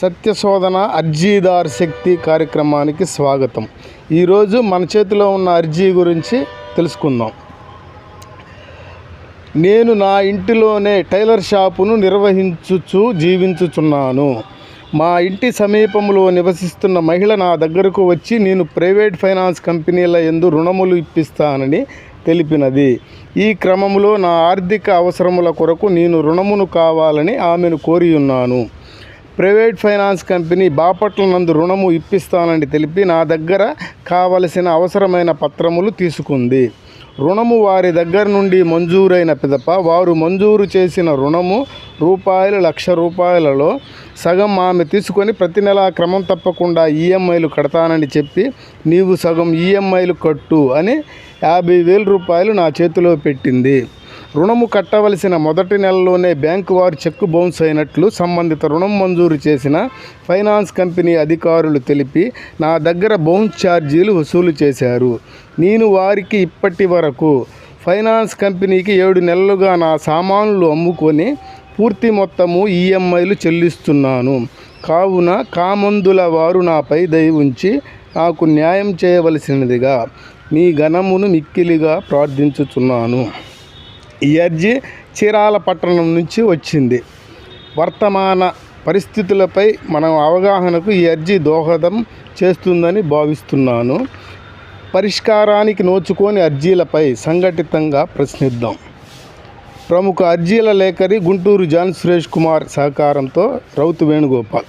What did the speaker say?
సత్యశోధన అర్జీదార్ శక్తి కార్యక్రమానికి స్వాగతం. ఈరోజు మన చేతిలో ఉన్న అర్జీ గురించి తెలుసుకుందాం. నేను నా ఇంటిలోనే టైలర్ షాపును నిర్వహించుచు జీవించుచున్నాను. మా ఇంటి సమీపంలో నివసిస్తున్న మహిళ నా దగ్గరకు వచ్చి నేను ప్రైవేట్ ఫైనాన్స్ కంపెనీల ఎందు రుణములు ఇప్పిస్తానని తెలిపినది. ఈ క్రమంలో నా ఆర్థిక అవసరముల కొరకు నేను రుణమును కావాలని ఆమెను కోరి ఉన్నాను ప్రైవేట్ ఫైనాన్స్ కంపెనీ బాపట్ల నందు రుణము ఇప్పిస్తానని తెలిపి నా దగ్గర కావలసిన అవసరమైన పత్రములు తీసుకుంది. రుణము వారి దగ్గర నుండి మంజూరైన పిదప వారు మంజూరు చేసిన రుణము రూపాయలు లక్ష రూపాయలలో సగం ఆమె తీసుకొని ప్రతి నెల క్రమం తప్పకుండా ఈఎంఐలు కడతానని చెప్పి నీవు సగం ఈఎంఐలు కట్టు అని యాభై వేల రూపాయలు నా చేతిలో పెట్టింది. రుణము కట్టవలసిన మొదటి నెలలోనే బ్యాంకు వారు చెక్కు బౌన్స్ అయినట్లు సంబంధిత రుణం మంజూరు చేసిన ఫైనాన్స్ కంపెనీ అధికారులు తెలిపి నా దగ్గర బౌన్స్ ఛార్జీలు వసూలు చేశారు. నేను వారికి ఇప్పటి వరకు ఫైనాన్స్ కంపెనీకి ఏడు నెలలుగా నా సామాన్లు అమ్ముకొని పూర్తి మొత్తము ఈఎంఐలు చెల్లిస్తున్నాను. కావున కామందుల వారు నాపై దయ ఉంచి నాకు న్యాయం చేయవలసినదిగా మీ ఘనమును మిక్కిలిగా ప్రార్థించుచున్నాను. ఈ అర్జీ చీరాల పట్టణం నుంచి వచ్చింది. వర్తమాన పరిస్థితులపై మనం అవగాహనకు ఈ అర్జీ దోహదం చేస్తుందని భావిస్తున్నాను. పరిష్కారానికి నోచుకోని అర్జీలపై సంఘటితంగా ప్రశ్నిద్దాం. ప్రముఖ అర్జీల లేఖరి గుంటూరు జాన్ సురేష్ కుమార్ సహకారంతో రౌతు వేణుగోపాల్.